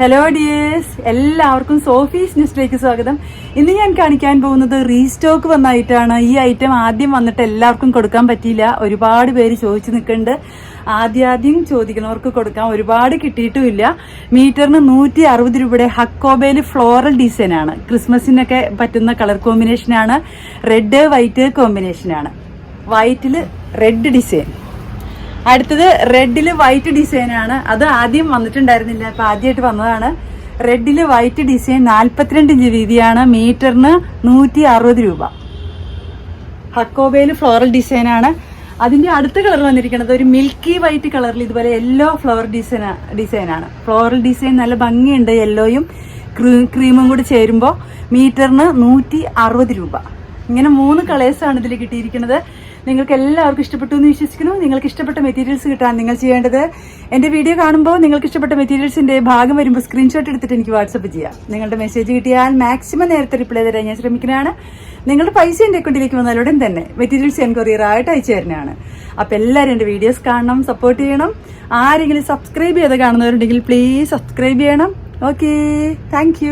Hello dears എല്ലാവർക്കും Sophie's ന്യൂസിലേക്ക് സ്വാഗതം. ഇന്ന് ഞാൻ കാണിക്കാൻ പോകുന്നത് റീസ്റ്റോക്ക് വന്ന ഐറ്റമാണ് ഈ ഐറ്റം ആദ്യം വന്നിട്ട് എല്ലാവർക്കും കൊടുക്കാൻ പറ്റിയില്ല. ഒരുപാട് പേര് ചോദിച്ചു നിൽക്കുന്നുണ്ട്. ആദ്യാദ്യം ചോദിക്കുന്നവർക്ക് കൊടുക്കാൻ ഒരുപാട് കിട്ടിയിട്ടുമില്ല. മീറ്ററിന് നൂറ്റി അറുപത് രൂപയുടെ ഹക്കോബേൽ ഫ്ലോറൽ ഡിസൈനാണ് ക്രിസ്മസിനൊക്കെ പറ്റുന്ന കളർ കോമ്പിനേഷനാണ് റെഡ് വൈറ്റ് കോമ്പിനേഷനാണ് വൈറ്റിൽ റെഡ് ഡിസൈൻ അടുത്തത് റെഡിൽ വൈറ്റ് ഡിസൈൻ ആണ്. അത് ആദ്യം വന്നിട്ടുണ്ടായിരുന്നില്ല. അപ്പൊ ആദ്യമായിട്ട് വന്നതാണ്. റെഡിൽ വൈറ്റ് ഡിസൈൻ നാൽപ്പത്തിരണ്ട് ഇഞ്ച് വീതിയാണ് മീറ്ററിന് നൂറ്റി അറുപത് രൂപ. ഹക്കോബയിൽ ഫ്ലോറൽ ഡിസൈൻ ആണ്. അതിന്റെ അടുത്ത കളർ വന്നിരിക്കുന്നത് ഒരു മിൽക്കി വൈറ്റ് കളറിൽ ഇതുപോലെ യെല്ലോ ഫ്ലവർ ഡിസൈൻ ആണ്. ഫ്ലോറൽ ഡിസൈൻ നല്ല ഭംഗിയുണ്ട് യെല്ലോയും ക്രീമും കൂടി ചേരുമ്പോൾ മീറ്ററിന് നൂറ്റി രൂപ. ഇങ്ങനെ മൂന്ന് കളേഴ്സാണ് ഇതിൽ കിട്ടിയിരിക്കുന്നത്. നിങ്ങൾക്ക് എല്ലാവർക്കും ഇഷ്ടപ്പെട്ടു എന്ന് വിശ്വസിക്കുന്നു. നിങ്ങൾക്ക് ഇഷ്ടപ്പെട്ട മെറ്റീരിയൽസ് കിട്ടാൻ നിങ്ങൾ ചെയ്യേണ്ടത് എന്റെ വീഡിയോ കാണുമ്പോൾ നിങ്ങൾക്ക് ഇഷ്ടപ്പെട്ട മെറ്റീരിയൽസിന്റെ ഭാഗം വരുമ്പോൾ സ്ക്രീൻഷോട്ട് എടുത്തിട്ട് എനിക്ക് വാട്സപ്പ് ചെയ്യാം. നിങ്ങളുടെ മെസ്സേജ് കിട്ടിയാൽ മാക്സിമം നേരത്തെ റിപ്ലൈ തരാൻ ഞാൻ ശ്രമിക്കുന്നതാണ്. നിങ്ങളുടെ പൈസ എന്റെ അക്കൗണ്ടിലേക്ക് വന്നാലുടൻ തന്നെ മെറ്റീരിയൽസ് ഞാൻ കൊറിയർ ആയിട്ട് അയച്ചു തരുന്നതാണ്. അപ്പോൾ എല്ലാവരും എന്റെ വീഡിയോസ് കാണണം സപ്പോർട്ട് ചെയ്യണം. ആരെങ്കിലും സബ്സ്ക്രൈബ് ചെയ്ത് കാണുന്നവരുണ്ടെങ്കിൽ പ്ലീസ് സബ്സ്ക്രൈബ് ചെയ്യണം. Okay thank